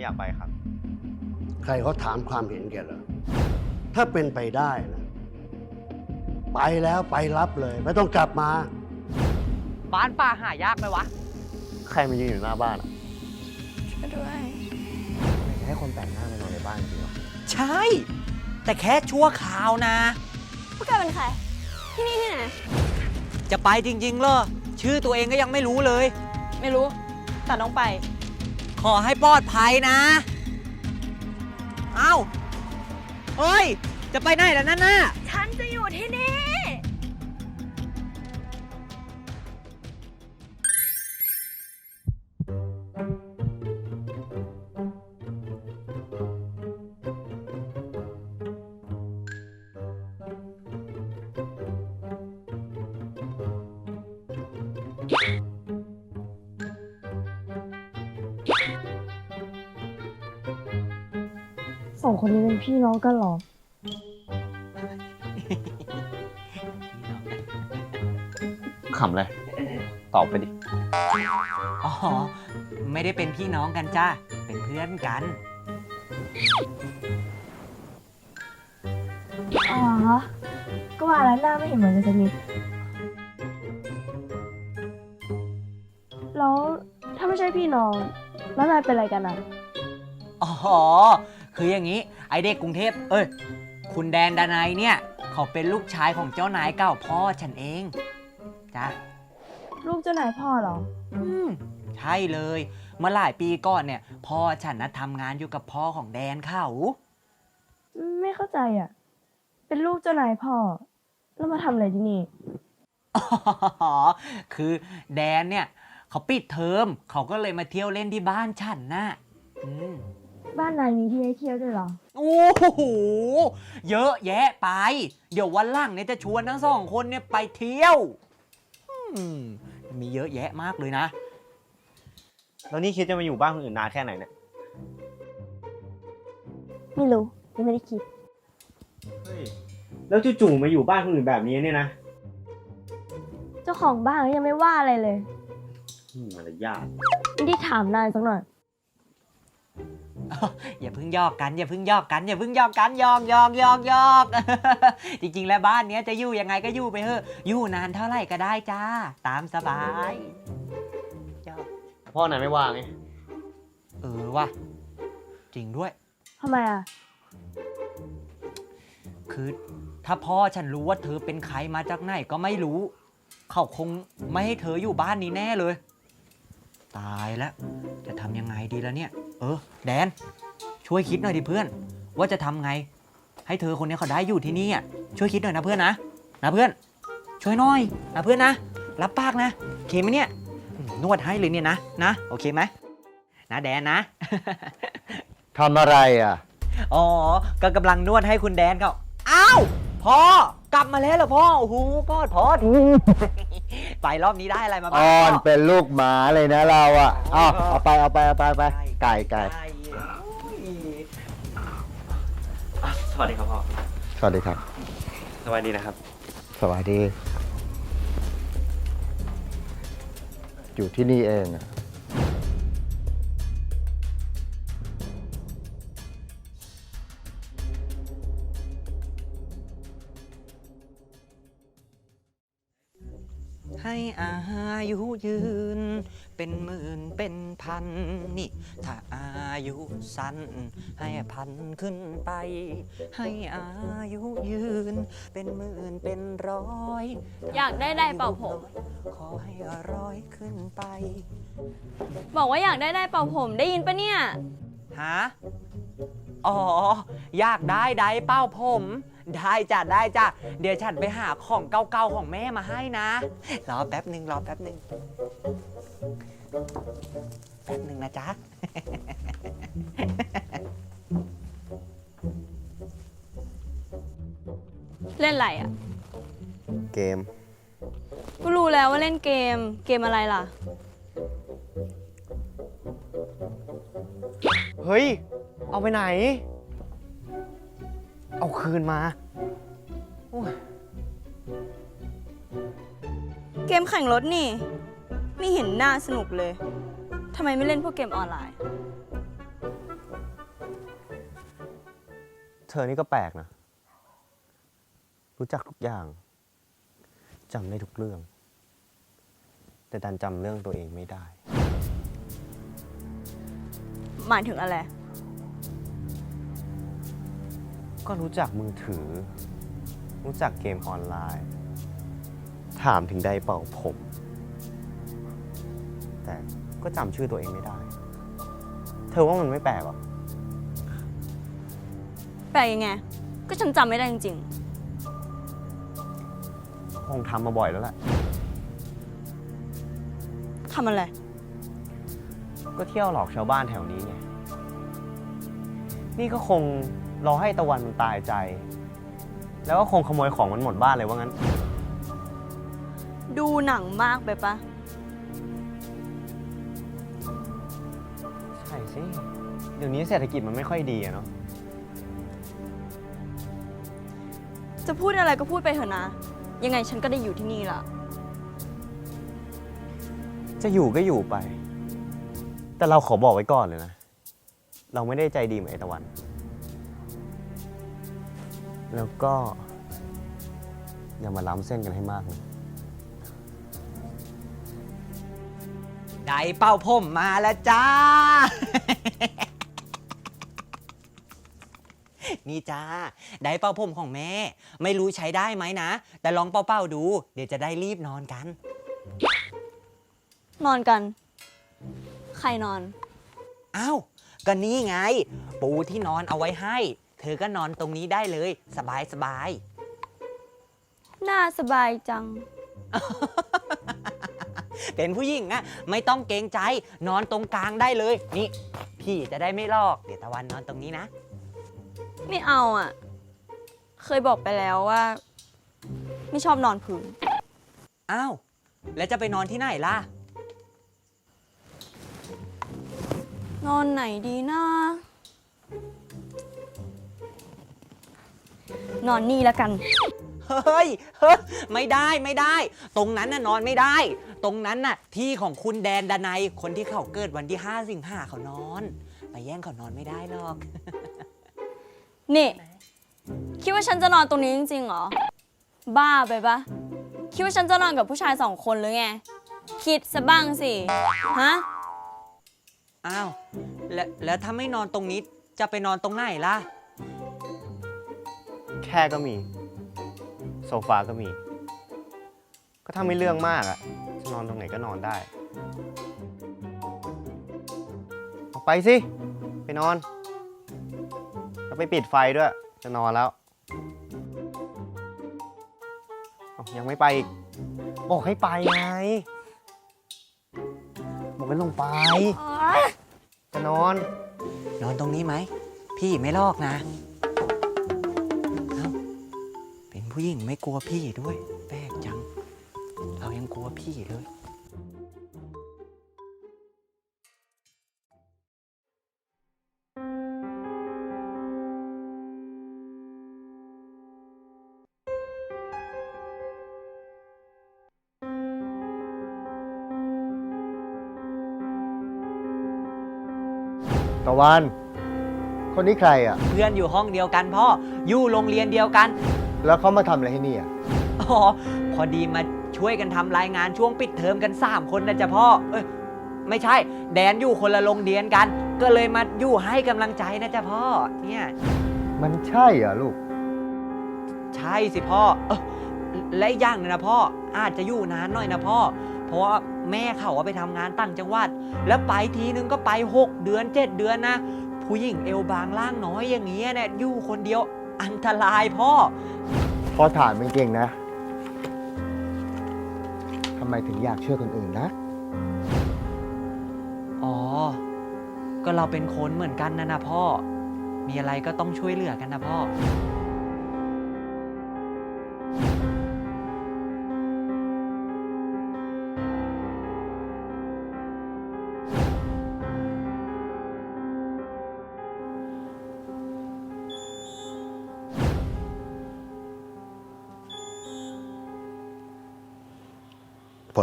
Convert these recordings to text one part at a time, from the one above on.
ไม่อยากไปครับ ใครเขาถามความเห็นแกเหรอถ้าเป็นไปได้นะไปแล้วไปรับเลย ไม่ต้องกลับมา บ้านป่าหายากไหมวะ ใครมายืนอยู่หน้าบ้านอะช่วยด้วย ไม่ให้คนแต่งหน้ามานอนในบ้านจริงเหรอใช่ แต่แค่ชั่วคราวนะ พวกแกเป็นใคร ที่นี่ที่ไหน จะไปจริงๆเหรอชื่อตัวเองก็ยังไม่รู้เลย ไม่รู้ แต่ต้องไป ขอให้ปลอดภัยนะ เอ้าเฮ้ย จะไปไหนล่ะนั่นน่ะ ฉันจะอยู่ที่นี่ พี่น้องกันเหรอ ขำเลย ตอบไปดิ อ๋อ ไม่ได้เป็นพี่น้องกันจ้า เป็นเพื่อนกัน อ๋อ ก็ว่าแล้วหน้าไม่เห็นเหมือนกันสักนิดแล้วถ้าไม่ใช่พี่น้อง แล้วนายเป็นอะไรกันอะ อ๋อ คืออย่างนี้ ไอเด็กกรุงเทพ เอ้ย คุณแดนดานายเนี่ย เขาเป็นลูกชายของเจ้านายเก่าพ่อฉันเอง จ้ะ ลูกเจ้านายพ่อเหรอ อืม ใช่เลย เมื่อหลายปีก่อนเนี่ย พ่อฉันนะทำงานอยู่กับพ่อของแดนเขา ไม่เข้าใจอะ เป็นลูกเจ้านายพ่อ แล้วมาทำอะไรที่นี่ อ๋อ คือแดนเนี่ย เขาปิดเทอม เขาก็เลยมาเที่ยวเล่นที่บ้านฉันนะอืม บ้านนายมีที่ให้เที่ยวด้วยเหรอ โอ้โห เยอะแยะไป เดี๋ยววันหลังเนี่ยจะชวนทั้งสองคนเนี่ยไปเที่ยวอืมมีเยอะแยะมากเลยนะ แล้วนี่คิดจะมาอยู่บ้านคนอื่นนานแค่ไหนเนี่ยไม่รู้ยังไม่ได้คิดเฮ้ยแล้วจู่ๆมาอยู่บ้านคนอื่นแบบนี้เนี่ยนะเจ้าของบ้านก็ยังไม่ว่าอะไรเลยอืมมารยาทไม่ได้ถามนายสักหน่อย อย่าเพิ่งยอกกันอย่าเพิ่งยอกกันอย่าเพิ่งยอกกันยอกยอกยอกยอกจริงๆ แล้วบ้านเนี้ยจะอยู่ยังไงก็อยู่ไปเถอะอยู่นานเท่าไหร่ก็ได้จ้า ตามสบายยอกพ่อนายไม่ว่างไงเออว่ะจริงด้วย ทำไมอะ คือถ้าพ่อฉันรู้ว่าเธอเป็นใครมาจากไหนก็ไม่รู้ เขาคงไม่ให้เธออยู่บ้านนี้แน่เลย ตายแล้วจะทำยังไงดีแล้วเนี่ย เออ แดน ช่วยคิดหน่อยดิเพื่อน ว่าจะทำไง ให้เธอคนนี้เขาได้อยู่ที่นี่อะช่วยคิดหน่อยนะเพื่อนนะนะเพื่อน ช่วยหน่อยนะเพื่อนนะ รับปากนะโอเคไหมเนี่ยอืมนวดให้เลยเนี่ยนะนะโอเคไหมนะแดนนะ ทำอะไรอะ อ๋อก็กำลังนวดให้คุณแดนเขาอ้าวพ่อก ลับมาแล้วเหรอพ่อโอ้โหพ่อพ่อไปรอบนี้ได้อะไรมาบ้างอ่อนพ่ เป็นลูกหมาเลยนะเราอะเอาเอาไปเอาไปเอาไปเอาไปไก่ไก่สวัสดีครับพ่อ สวัสดีครับ สวัสดีนะครับ สวัสดี อยู่ที่นี่เองอะ ให้อายุยืน เป็นหมื่นเป็นพันนี่ ถ้าอายุสั้น ให้พันขึ้นไป ให้อายุยืน เป็นหมื่นเป็นร้อยอยากได้ได้เป่าผม ขอให้ร้อยขึ้นไปบอกว่าอยากได้ได้เป่าผมได้ยินปะเนี่ยฮะ อ๋อ อยากได้ไดร์เป้าผม ได้จ้ะได้จ้ะเดี๋ยวฉันไปหาของเก่าๆของแม่มาให้นะ รอแป๊บหนึ่งรอแป๊บหนึ่งแป๊บหนึ่งนะจ๊ะ เล่นอะไรอะ เกม ก็รู้แล้วว่าเล่นเกม เกมอะไรล่ะ เฮ้ย เอาไปไหน เอาคืนมาเกมแข่งรถนี่ ไม่เห็นน่าสนุกเลยทำไมไม่เล่นพวกเกมออนไลน์ เธอนี่ก็แปลกนะ รู้จักทุกอย่างจำได้ทุกเรื่อง แต่ดันจำเรื่องตัวเองไม่ได้ หมายถึงอะไร ก็รู้จักมือถือ รู้จักเกมออนไลน์ ถามถึงไดร์เป่าผม แต่ก็จำชื่อตัวเองไม่ได้ เธอว่ามันไม่แปลกหรอ แปลยังไง ก็ฉันจำไม่ได้จริงคงทำมาบ่อยแล้วแหละๆทำอะไร ก็เที่ยวหลอกชาวบ้านแถวนี้ไง นี่ก็คง รอให้ตะวันมันตายใจ แล้วก็คงขโมยของมันหมดบ้านเลยว่างั้น ดูหนังมากไปปะ ใช่สิเดี๋ยวนี้เศรษฐกิจมันไม่ค่อยดีอะเนาะจะพูดอะไรก็พูดไปเถอะนะ ยังไงฉันก็ได้อยู่ที่นี่ละจะอยู่ก็อยู่ไป แต่เราขอบอกไว้ก่อนเลยนะ เราไม่ได้ใจดีเหมือนไอตะวัน แล้วก็ อย่ามาล้ำเส้นกันให้มากนะไดเป้าผมมาแล้วจ้า นี่จ้า ไดเป้าผมของแม่ ไม่รู้ใช้ได้ไหมนะ แต่ลองเป้าๆดู เดี๋ยวจะได้รีบนอนกัน นอนกัน ใครนอน อ้าว ก็นี่ไง ปูที่นอนเอาไว้ให้ เธอก็นอนตรงนี้ได้เลย สบายสบาย น่าสบายจังๆเป็นผู้หญิงอะไม่ต้องเกรงใจนอนตรงกลางได้เลย นี่ พี่จะได้ไม่ลอก เดี๋ยวตะวันนอนตรงนี้นะ ไม่เอาอะ เคยบอกไปแล้วว่า ไม่ชอบนอนพื้น อ้าว แล้วจะไปนอนที่ไหนล่ะ นอนไหนดีนะ นอนนี่แล้วกัน เฮ้ยเฮ้ยไม่ได้ไม่ได้ ตรงนั้นน่ะนอนไม่ได้ ตรงนั้นน่ะที่ของคุณแดนดนัยคนที่เขาเกิดวันที่ 5 สิงหาเขานอน ไปแย่งเขานอนไม่ได้หรอก นี่ คิดว่าฉันจะนอนตรงนี้จริงๆเหรอ บ้าไปปะคิดว่าฉันจะนอนกับผู้ชายสองคนหรือไง คิดซะบ้างสิ ฮะ อ้าว แล้วแล้วถ้าไม่นอนตรงนี้จะไปนอนตรงไหนล่ะ แค่ก็มี โซฟาก็มี ก็ถ้าไม่เรื่องมากอะจะนอนตรงไหนก็นอนได้ ออกไปสิ ไปนอน แล้วไปปิดไฟด้วย จะนอนแล้วเอ้ายังไม่ไปอีก บอกให้ไปไง บอกให้ลงไป จะนอน นอนตรงนี้ไหม พี่ไม่ลอกนะ ผู้หญิงไม่กลัวพี่ด้วย แปลกจัง เรายังกลัวพี่เลย ตะวัน คนนี้ใครอะ เพื่อนอยู่ห้องเดียวกันพ่อ อยู่โรงเรียนเดียวกัน แล้วเขามาทำอะไรให้นี่อะอ๋อ พอดีมาช่วยกันทำรายงานช่วงปิดเทอมกัน 3 คนนะจ๊ะพ่อ เอ้ย ไม่ใช่ แดนอยู่คนละโรงเรียนกัน ก็เลยมาอยู่ให้กำลังใจนะจ๊ะพ่อ เนี่ย มันใช่เหรอลูก ใช่สิพ่อเออและอีกอย่างหนึงนะพ่อ อาจจะอยู่นานหน่อยนะพ่อ เพราะว่าแม่เขาว่าไปทำงานต่างจังหวัด แล้วไปทีนึงก็ไป 6 เดือน 7 เดือนนะ ผู้หญิงเอวบางล่างน้อยอย่างเงี้ยเนี่ยอยู่คนเดียว อันตรายพ่อพอถามเป็นเก่งนะ ทำไมถึงอยากช่วยคนอื่นนะ อ๋อ ก็เราเป็นคนเหมือนกันนะนะพ่อ มีอะไรก็ต้องช่วยเหลือกันนะพ่อ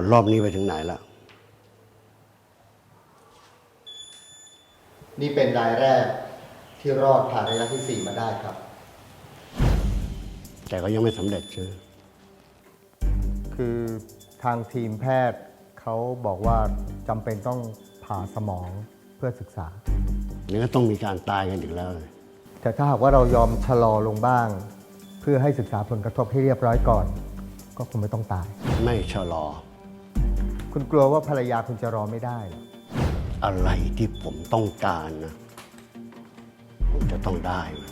ลรอบนี้ไปถึงไหนแล้ว นี่เป็นรายแรกที่รอดผ่านระยะที่ 4 มาได้ครับ แต่ก็ยังไม่สำเร็จใช่ไหมคือทางทีมแพทย์เขาบอกว่าจำเป็นต้องผ่าสมองเพื่อศึกษานี่ก็ต้องมีการตายกันอีกแล้วเลยแต่ถ้าหากว่าเรายอมชะลอลงบ้าง เพื่อให้ศึกษาผลกระทบให้เรียบร้อยก่อน ก็คงไม่ต้องตาย ไม่ชะลอ คุณกลัวว่าภรรยาคุณจะรอไม่ได้เหรออะไรที่ผมต้องการนะผมจะต้องได้มัน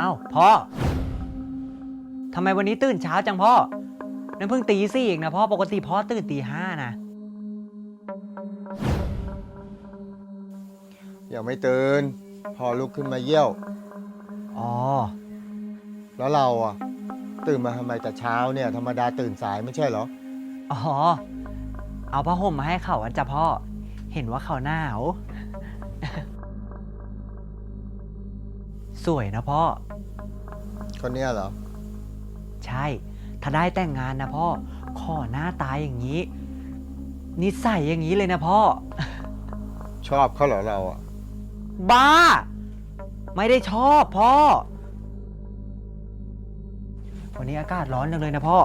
อ้าพ่อ ทำไมวันนี้ตื่นเช้าจังพ่อนั่นเพิ่งตีสี่เองนะพ่อ ปกติพ่อตื่นตีห้านะ ยังไม่ตื่น พอลุกขึ้นมาเยี่ยว อ๋อ แล้วเราอะ ตื่นมาทำไมแต่เช้าเนี่ย ธรรมดาตื่นสายไม่ใช่เหรอ อ๋อ เอาผ้าห่มมาให้เขาอันจะพ่อ เห็นว่าเขาหนาว สวยนะพ่อ คนเนี้ยเหรอ ใช่ ถ้าได้แต่งงานนะพ่อ ขอหน้าตายอย่างนี้ นิสัยอย่างนี้เลยนะพ่อ ชอบเขาเหรอเราอะ บ้า ไม่ได้ชอบพ่อ วันนี้อากาศร้อนจังเลยนะพ่อ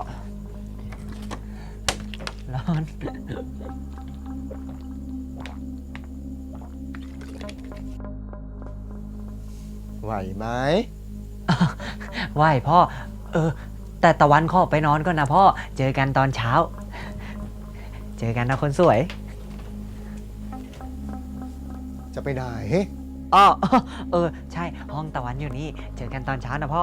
ร้อน ไหวไหมไหวพ่อ เออ แต่ตะวันขอไปนอนก่อนนะพ่อ เจอกันตอนเช้า เจอกันนะคนสวย จะไปไหนอ๋อเออ ใช่ ห้องตะวันอยู่นี่ เจอกันตอนเช้านะพ่อ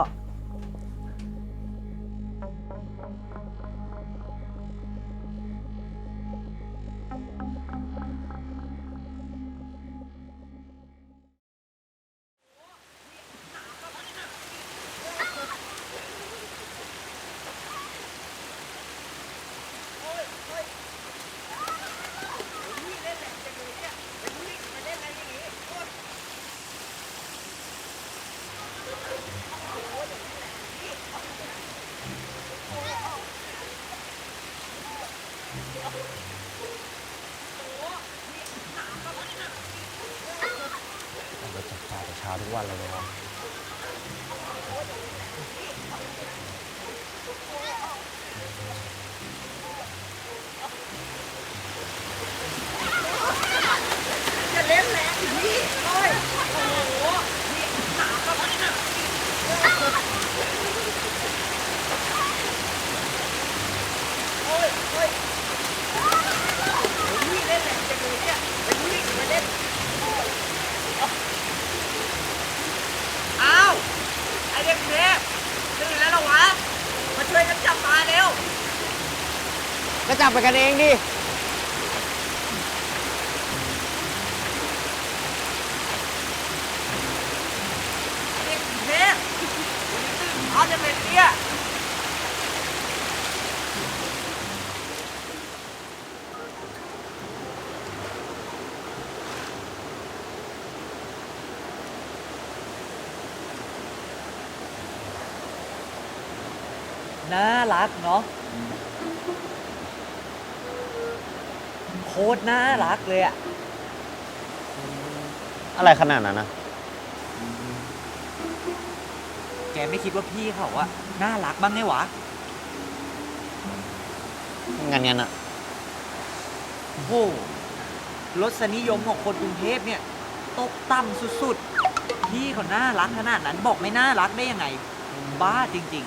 แต่เช้าทุกวันเลยนะ อ้าว ไอเด็กเทพตื่นแล้วเหรอวะ มาช่วยกันจับปลาเร็ว ก็จับ ไปกันเองดิ เด็กเทพตื่นเนี่ยน่ารักเนาะ คตรน่ารักเลยอะอะไรขนาดนั้นนะแกไม่คิดว่าพี่เขาอะน่ารักบ้างไงวะ งั้นงั้นอะโอ้โหรสนิยมของคนกรุงเทพเนี่ย ตกต่ำสุดๆ พี่เขาน่ารักขนาดนั้นบอกไม่น่ารักได้ยังไง บ้าจริง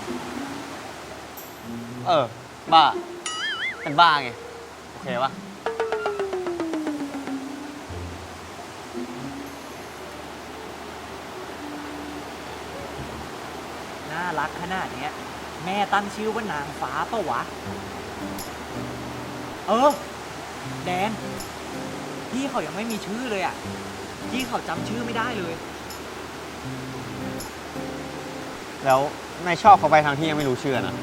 เออ บ้าเป็นบ้าไง โอเคปะ น่ารักขนาดเนี้ย แม่ตั้งชื่อว่านางฟ้าปะวะ เออ แดน พี่เขายังไม่มีชื่อเลยอะพี่เขาจำชื่อไม่ได้เลย แล้วนายชอบเขาไปทางที่ยังไม่รู้ชื่อนะ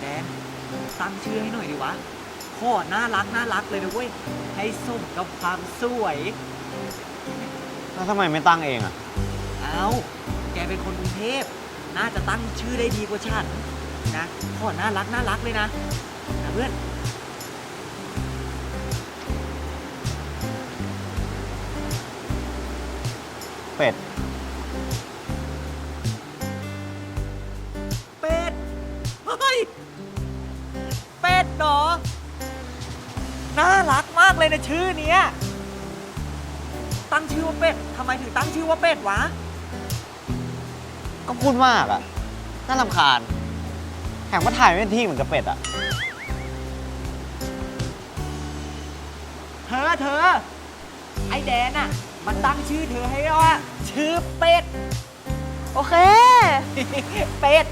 แดน ตั้งชื่อให้หน่อยดิวะโคตรน่ารักน่ารักเลยนะเว้ย ให้สมกับความสวย แล้วทำไมไม่ตั้งเองอะเอา แกเป็นคนกรุงเทพ น่าจะตั้งชื่อได้ดีกว่าฉันนะโคตรน่ารักน่ารักเลยนะนะเพื่อนเป็ด เป็ด เฮ้ย เป็ดเหรอ น่ารักมากเลยนะชื่อเนี้ย ตั้งชื่อว่าเป็ด ทำไมถึงตั้งชื่อว่าเป็ดวะ ก็พูดมากอะน่ารำคาญแถมก็ถ่ายไม่เป็นที่เหมือนกับเป็ดอะเธอเธอ ไอแดนอะมันตั้งชื่อเธอให้ว่า ชื่อเป็ด โอเค เป็ด